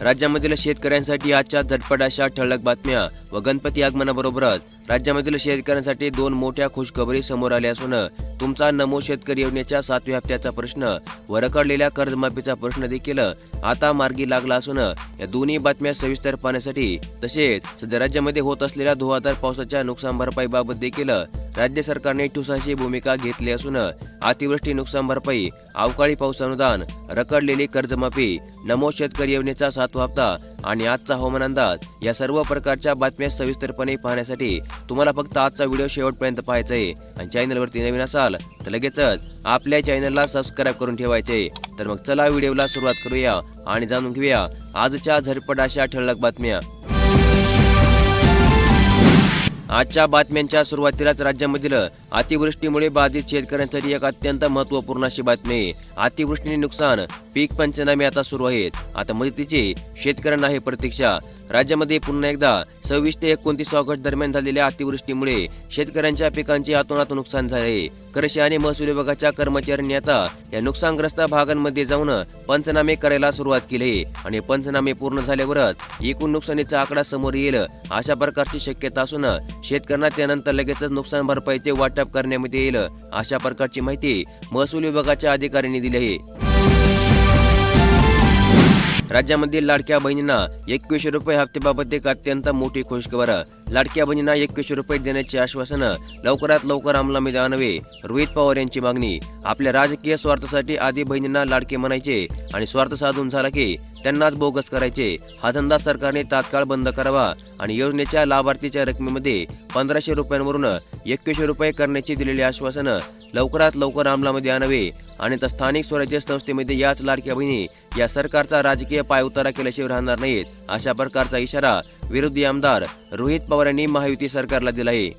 राज्यामधील शेतकऱ्यांसाठी आजच्या झटपट अशा ठळक बातम्या व गणपती आगमनाबरोबरच राज्यामधील शेतकऱ्यांसाठी दोन मोठ्या खुशखबरी समोर आल्या असून तुमचा नमो शेतकरी योजनेच्या सातव्या हप्त्याचा प्रश्न व रखडलेल्या कर्जमाफीचा प्रश्न देखील आता मार्गी लागला असून या दोन्ही बातम्या सविस्तर पाहण्यासाठी तसेच सध्या राज्यामध्ये होत असलेल्या धुवाधार पावसाच्या नुकसान भरपाईबाबत देखील राज्य सरकारने ठुसाची भूमिका घेतली असून अतिवृष्टी नुकसान भरपाई अवकाळी पाऊस अनुदान रखडलेली कर्जमाफी नमो शेतकरी योजनेचा सातवा हप्ता आणि आजचा हवामान अंदाज या सर्व प्रकारच्या बातम्या सविस्तरपणे पाहण्यासाठी तुम्हाला फक्त आजचा व्हिडिओ शेवटपर्यंत पाहायचा आहे. आणि चॅनलवरती नवीन असाल तर लगेचच आपल्या चॅनलला सबस्क्राईब करून ठेवायचे. तर मग चला व्हिडिओला सुरुवात करूया आणि जाणून घेऊया आजच्या झटपट अशा ठळक बातम्या. आजच्या बातम्यांच्या सुरुवातीलाच राज्यामधील अतिवृष्टीमुळे बाधित शेतकऱ्यांसाठी एक अत्यंत महत्त्वपूर्ण अशी बातमी आहे. अतिवृष्टीने नुकसान पीक पंचनामे आता सुरू आहेत आता मदतीची शेतकऱ्यांना आहे प्रतीक्षा राज्यामध्ये पुन्हा एकदा सव्वीस ते एकोणतीस ऑगस्ट दरम्यान झालेल्या अतिवृष्टीमुळे शेतकऱ्यांच्या पिकांचे हातोनात नुकसान झाले. कृषी आणि महसूल विभागाच्या कर्मचाऱ्यांनी आता या नुकसानग्रस्त भागांमध्ये जाऊन पंचनामे करायला सुरुवात केली आणि पंचनामे पूर्ण झाल्यावरच एकूण नुकसानीचा आकडा समोर येईल अशा प्रकारची शक्यता असून शेतकऱ्यांना त्यानंतर लगेचच नुकसान भरपाईचे वाटप करण्यामध्ये येईल अशा प्रकारची माहिती महसूल विभागाच्या अधिकाऱ्यांनी दिली आहे. राज्यामधील लाडक्या बहिणींना एकवीसशे रुपये हप्त्याबाबत एक अत्यंत मोठी खुशखबर लाडक्या बहिणींना एकवीसशे रुपये देण्याचे आश्वासन लवकरात लवकर अंमलामध्ये आणावे रोहित पवार यांची मागणी. आपल्या राजकीय स्वार्थासाठी आधी बहिणींना लाडके म्हणायचे आणि स्वार्थ साधून झाला की त्यांनाच बोगस करायचे. हा धंदा सरकारने तात्काळ बंद करावा आणि योजनेच्या लाभार्थीच्या रकमेमध्ये पंधराशे रुपयांवरून एकवीसशे रुपये करण्याचे दिलेले आश्वासन लवकरात लवकर अंमलामध्ये आणावे. आणि तर स्थानिक स्वराज्य संस्थेमध्ये याच लाडक्या बहिणी या सरकारचा राजकीय पाय उतारा केल्याशिवाय राहणार नाहीत अशा प्रकारचा इशारा विरोधी आमदार रोहित पवार यांनी महायुती सरकारला दिला आहे.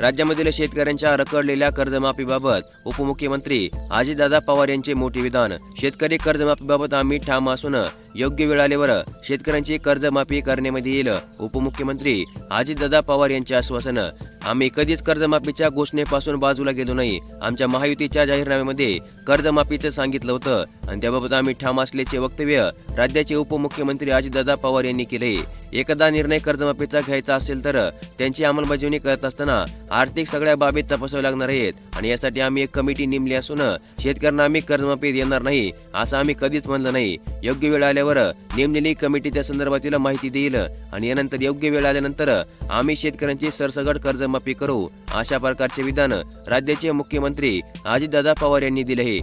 राज्यामधील शेतकऱ्यांच्या रखडलेल्या कर्जमाफीबाबत उपमुख्यमंत्री अजितदादा पवार यांचे मोठे विधान. शेतकरी कर्जमाफीबाबत आम्ही ठाम असून योग्य वेळ आल्यावर शेतकऱ्यांची कर्जमाफी करण्यामध्ये येईल. उपमुख्यमंत्री अजितदादा पवार यांचे आश्वासन आम्ही कधीच कर्जमाफीच्या घोषणेपासून बाजूला गेलो नाही. आमच्या महायुतीच्या जाहीरनाम्यामध्ये कर्जमाफीचं सांगितलं होतं आणि त्याबाबत आम्ही ठाम असल्याचे वक्तव्य राज्याचे उपमुख्यमंत्री अजितदादा पवार यांनी केले. एकदा निर्णय कर्जमाफीचा घ्यायचा असेल तर त्यांची अंमलबजावणी करत असताना आर्थिक सगळ्या बाबी तपासाव्या लागणार आहेत आणि यासाठी आम्ही एक कमिटी नेमली असून शेतकऱ्यांना आम्ही कर्जमाफी देणार नाही असं आम्ही कधीच म्हणलं नाही. योग्य वेळ आल्यावर नेमलेली कमिटी त्या संदर्भातील माहिती देईल. आणि यानंतर योग्य वेळ आल्यानंतर आम्ही शेतकऱ्यांची सरसगट कर्जमाफी करू अशा प्रकारचे विधान राज्याचे मुख्यमंत्री अजितदादा पवार यांनी दिले आहे.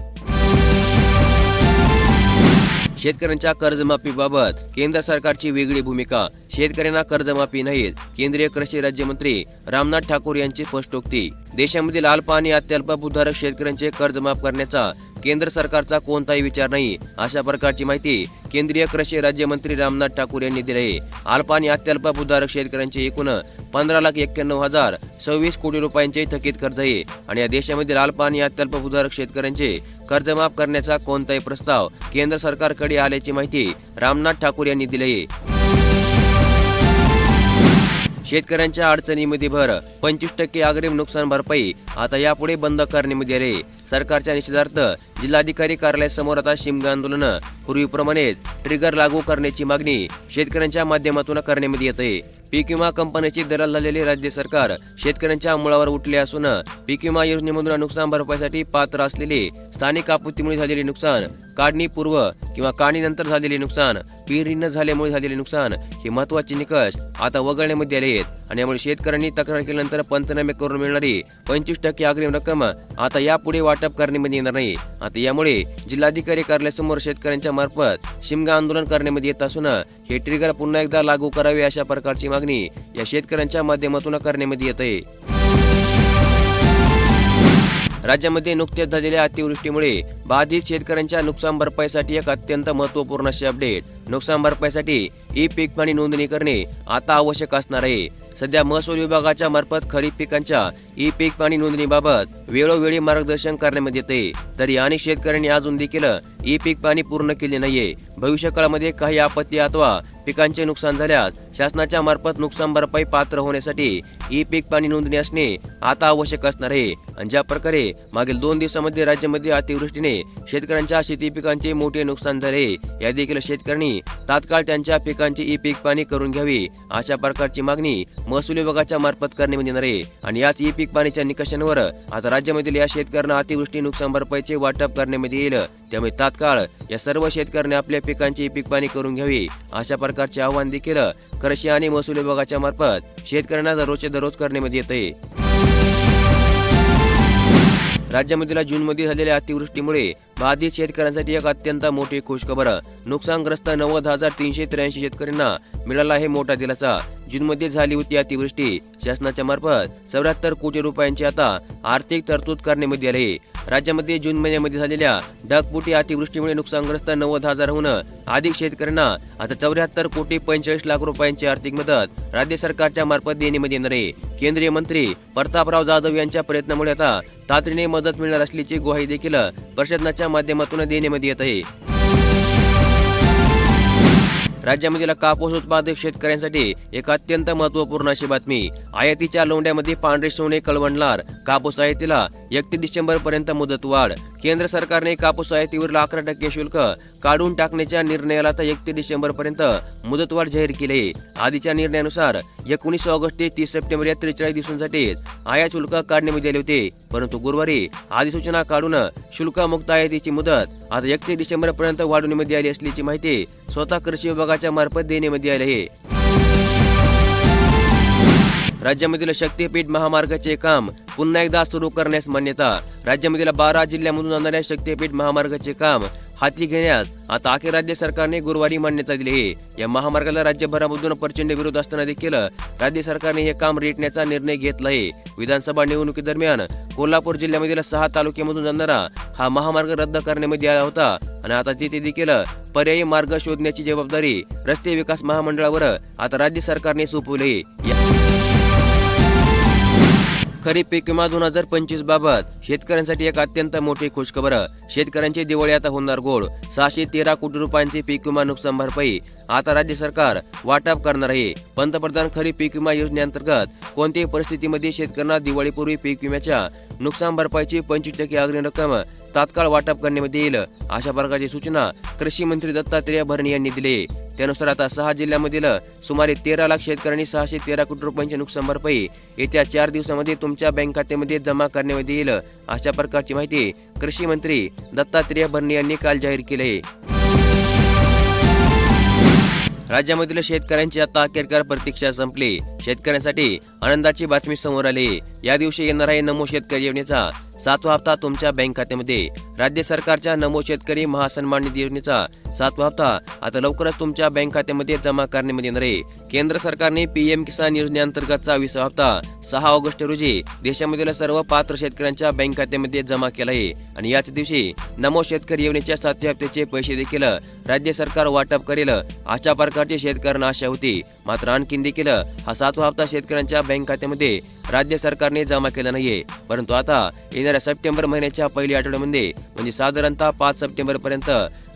शेतकऱ्यांच्या कर्जमाफीबाबत केंद्र सरकारची वेगळी भूमिका. शेतकऱ्यांना कर्जमाफी नाहीत केंद्रीय कृषी राज्यमंत्री रामनाथ ठाकूर यांची स्पष्टोक्ती. देशामधील अल्प आणि अत्यल्प भूधारक शेतकऱ्यांचे कर्ज माफ करण्याचा केंद्र सरकारचा कोणताही विचार नाही. अशा प्रकारची माहिती केंद्रीय कृषी राज्यमंत्री रामनाथ ठाकूर यांनी दिली आहे. अल्प आणि अत्यल्प भूधारक शेतकऱ्यांचे एकूण पंधरा लाख एक्क्याण्णव हजार सव्वीस कोटी रुपयांचे थकीत कर्ज आहे. आणि या देशामधील अल्प आणि अत्यल्प भूधारक शेतकऱ्यांचे कर्जमाफ करण्याचा कोणताही प्रस्ताव केंद्र सरकारकडे आल्याची माहिती रामनाथ ठाकूर यांनी दिली आहे. शेतकऱ्यांच्या अडचणीमध्ये भर पंचवीस टक्के अग्रिम नुकसान भरपाई आता यापुढे बंद करण्यामध्ये आले सरकारच्या निषेधार्थ जिल्हाधिकारी कार्यालयासमोर आता शिमगा आंदोलन. पूर्वीप्रमाणेच ट्रिगर लागू करण्याची मागणी शेतकऱ्यांच्या माध्यमातून करण्यामध्ये येत. आहे पीक विमा कंपन्याची दलाल झालेले राज्य सरकार शेतकऱ्यांच्या मुळावर उठले असून पीक विमा योजनेमधून नुकसान भरपाईसाठी पात्र असलेले स्थानिक आपत्तीमुळे झालेले नुकसान काढणीपूर्व किंवा काढणीनंतर झालेले नुकसान पेरणी न झाल्यामुळे झालेले नुकसान हे महत्त्वाचे निकष आता वगळण्यामध्ये आले आहेत. आणि यामुळे शेतकऱ्यांनी तक्रार केल्यानंतर पंचनामे करून मिळणारी पंचवीस टक्के अग्रिम रक्कम आता यापुढे वाटप करण्यामध्ये येणार नाही. आता यामुळे जिल्हाधिकारी कार्यालयासमोर शेतकऱ्यांच्या मार्फत शिमगा आंदोलन करण्यामध्ये येत असून हे ट्रिगर पुन्हा एकदा लागू करावे अशा प्रकारची मागणी या शेतकऱ्यांच्या माध्यमातून करण्यामध्ये येत आहे. राज्यामध्ये नुकत्याच झालेल्या अतिवृष्टीमुळे बाधित शेतकऱ्यांच्या नुकसान भरपाईसाठी एक अत्यंत महत्त्वपूर्ण असे अपडेट नुकसान भरपाईसाठी ई पीक पाणी नोंदणी करणे आता आवश्यक असणार आहे. सध्या महसूल विभागाच्या मार्फत खरीप पिकांच्या ई पीक पाणी नोंदणीबाबत वेळोवेळी मार्गदर्शन करण्यात येते. तरी अनेक शेतकऱ्यांनी अजून देखील ई पीक पाणी पूर्ण केले नाहीये. भविष्यकाळामध्ये काही आपत्ती अथवा पिकांचे नुकसान झाल्यास शासनाच्या मार्फत नुकसान भरपाई पात्र होण्यासाठी ई पीक पाणी नोंदणी असणे आता आवश्यक असणार आहे. आणि ज्या प्रकारे मागील दोन दिवसामध्ये राज्यामध्ये अतिवृष्टीने शेतकऱ्यांच्या शेती पिकांचे मोठे नुकसान झाले या देखील शेतकऱ्यांनी तात्काळ त्यांच्या पिकांची ई पीक पाणी करून घ्यावी अशा प्रकारची मागणी महसूल विभागाच्या मार्फत करण्यात येणार आहे. आणि याच ई पीक पाणीच्या निकषांवर आता राज्यामधील या शेतकऱ्यांना अतिवृष्टी नुकसान भरपाईचे वाटप करण्यामध्ये येईल. त्यामुळे तात्काळ या सर्व शेतकऱ्यांनी आपल्या पिकांची ई पीक पाणी करून घ्यावी अशा प्रकार सरकारचे आवाहन देखील कृषी आणि महसूल विभागाच्या मार्फत शेतकऱ्यांना दररोजचे दररोज करण्यात येते राज्यामधील जूनमध्ये झालेल्या अतिवृष्टीमुळे बाधित शेतकऱ्यांसाठी एक अत्यंत मोठी खुशखबर. नुकसानग्रस्त नव्वद हजार तीनशे त्र्याऐंशी शेतकऱ्यांना मिळाला आहे मोठा दिलासा. जूनमध्ये झाली होती अतिवृष्टी. शासनाच्या मार्फत चौऱ्याहत्तर कोटी रुपयांची आता आर्थिक तरतूद करण्यामध्ये आली. आहे राज्यामध्ये जून महिन्यामध्ये झालेल्या ढगपुटी अतिवृष्टीमुळे नुकसानग्रस्त नव्वद हजारहून अधिक शेतकऱ्यांना आता चौऱ्याहत्तर कोटी पंचेचाळीस लाख रुपयांची आर्थिक मदत राज्य सरकारच्या मार्फत देण्यामध्ये येणार आहे. केंद्रीय मंत्री प्रतापराव जाधव यांच्या प्रयत्नामुळे आता तातडीने मदत मिळणार असल्याची ग्वाही देखील प्रशासनाच्या माध्यमातून देण्यामध्ये येत आहे. राज्यामधील कापूस उत्पादक शेतकऱ्यांसाठी एक अत्यंत महत्त्वपूर्ण अशी बातमी. आयातीच्या लोंढ्यामध्ये पांढरे सोने कळवणणार कापूस आयातीला एकतीस डिसेंबर पर्यंत मुदतवाढ केंद्र सरकारने कापूस आयातीवरील अकरा टक्के शुल्क काढून टाकण्याच्या निर्णयाला आता एकतीस डिसेंबर पर्यंत मुदतवाढ जाहीर केली आधीच्या निर्णयानुसार एकोणीस ऑगस्ट ते तीस सप्टेंबर या त्रेचाळीस दिवसांसाठी आयात शुल्क काढण्यात आले होते. परंतु गुरुवारी अधिसूचना काढून शुल्कमुक्त आयातीची मुदत आता एकतीस डिसेंबर पर्यंत वाढवण्यामध्ये आली असल्याची माहिती स्वतः कृषी विभागाच्या मार्फत देण्यात आले आहे. राज्यामधील शक्तीपीठ महामार्गाचे काम पुन्हा एकदा सुरू करण्यास मान्यता राज्यामधील बारा जिल्ह्यामधून जाणाऱ्या शक्तीपीठ महामार्गाचे काम हाती घेण्यास आता अखेर राज्य सरकारने गुरुवारी मान्यता दिली आहे. या महामार्गाला राज्यभरामधून प्रचंड विरोध असताना देखील राज्य सरकारने हे काम रेटण्याचा निर्णय घेतला आहे. विधानसभा निवडणुकीदरम्यान कोल्हापूर जिल्ह्यामधील सहा तालुक्यामधून जाणारा हा महामार्ग रद्द करण्यामध्ये आला होता आणि आता तिथे देखील पर्यायी मार्ग शोधण्याची जबाबदारी रस्ते विकास महामंडळावर आता राज्य सरकारने सोपवली आहे. या- खरीप पीक विमा दोन हजार पंचवीस बाबत शेतकऱ्यांसाठी एक अत्यंत मोठी खुशखबर. शेतकऱ्यांची दिवाळी आता होणार गोड. सहाशे तेरा कोटी रुपयांची पीक विमा नुकसान भरपाई. आता राज्य सरकार वाटप करणार आहे. पंतप्रधान खरीप पीक विमा योजनेअंतर्गत कोणत्याही परिस्थितीमध्ये शेतकऱ्यांना दिवाळीपूर्वी पीक विम्याच्या नुकसान भरपाईची पंचवीस टक्के अग्रिम रक्कम तात्काळ वाटप करण्यात येईल अशा प्रकारची सूचना कृषी मंत्री दत्तात्रेय भरणे यांनी दिली. त्यानुसार आता सहा जिल्ह्यामधील सुमारे तेरा लाख शेतकऱ्यांनी सहाशे तेरा कोटी रुपयांची नुकसान भरपाई येत्या चार दिवसामध्ये तुमच्या बँक खात्यामध्ये जमा करण्यात येईल अशा प्रकारची माहिती कृषी मंत्री दत्तात्रेय भरणे यांनी काल जाहीर केली. राज्यामधील शेतकऱ्यांची आता अखेरकार प्रतीक्षा संपली. शेतकऱ्यांसाठी आनंदाची बातमी समोर आली. या दिवशी येणार आहे नमो शेतकरी योजनेचा सातवा हप्ता तुमच्या बँक खात्यामध्ये. राज्य सरकारच्या नमो शेतकरी महासन्मान निधी योजनेचा सातवा हप्ता आता लवकरच तुमच्या बँक खात्यामध्ये जमा करण्यात येणार आहे. केंद्र सरकारने पीएम किसान योजनेअंतर्गतचा विसावा हप्ता सहा ऑगस्ट रोजी देशामधील सर्व पात्र शेतकऱ्यांच्या बँक खात्यामध्ये जमा केला आहे. आणि याच दिवशी नमो शेतकरी योजनेच्या सातव्या हप्त्याचे पैसे देखील राज्य सरकार वाटप करेल. अशा प्रकारची शेतकऱ्यांना आशा होती. मात्र आणखीन देखील हा सातवा हप्ता शेतकऱ्यांच्या बँक खात्यामध्ये राज्य सरकारने जमा केला नाहीये. परंतु आता येणाऱ्या सप्टेंबर महिन्याच्या पहिल्या आठवड्यामध्ये म्हणजे साधारणतः पाच सप्टेंबर पर्यंत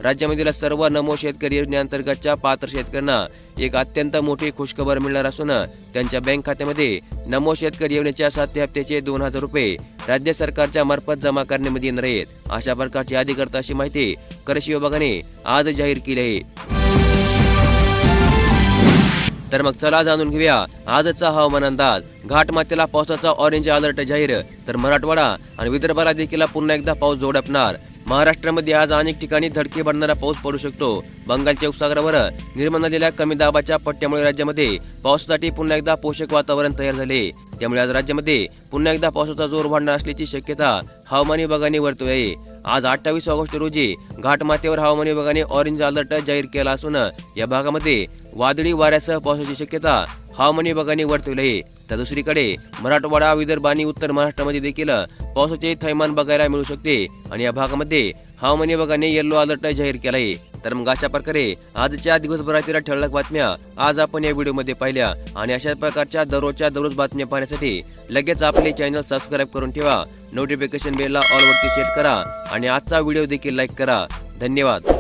राज्यामधील सर्व नमो शेतकरी योजनेअंतर्गतच्या पात्र शेतकऱ्यांना एक अत्यंत मोठी खुशखबर मिळणार असून त्यांच्या बँक खात्यामध्ये नमो शेतकरी योजनेच्या सातव्या हप्त्याचे दोन हजार रुपये राज्य सरकारच्या मार्फत जमा करण्यामध्ये येणार आहेत. अशा प्रकारची अधिकृत अशी माहिती कृषी विभागाने आज जाहीर केली आहे. तर मग चला जाणून घेऊया आजचा हवामान अंदाज. घाटमातेला पावसाचा ऑरेंज अलर्ट जाहीर. तर मराठवाडा आणि विदर्भाला देखील पुन्हा एकदा पाऊस जोडपणार महाराष्ट्रामध्ये आज अनेक ठिकाणी धडकी बनणारा पाऊस पडू शकतो. बंगालच्या उपसागरावर निर्माण झालेल्या कमी दाबाच्या पट्ट्यामुळे राज्यामध्ये पावसासाठी पुन्हा एकदा पोषक वातावरण तयार झाले. त्यामुळे आज राज्यामध्ये पुन्हा एकदा पावसाचा जोर वाढणार असल्याची शक्यता हवामान विभागाने वर्तवली आहे. आज अठ्ठावीस ऑगस्ट रोजी घाटमाथ्यावर हवामान विभागाने ऑरेंज अलर्ट जाहीर केला असून या भागामध्ये वादळी वाऱ्यासह पावसाची शक्यता हवामान विभागाने वर्तवली आहे. तर दुसरीकडे मराठवाडा विदर्भ आणि उत्तर महाराष्ट्रामध्ये देखील पावसाचे थैमान बघायला मिळू शकते आणि या भागामध्ये हवामान विभागाने येल्लो अलर्ट जाहीर केला आहे. तर मग अशा प्रकारे आजच्या दिवसभरातील ठळक बातम्या आज आपण या व्हिडिओमध्ये पाहिल्या आणि अशा प्रकारच्या दररोजच्या दररोज बातम्या पाहण्यासाठी लगेच आपले चॅनल सबस्क्राईब करून ठेवा नोटिफिकेशन बेलला ऑलवरती सेट करा आणि आजचा व्हिडिओ देखील लाईक करा. धन्यवाद.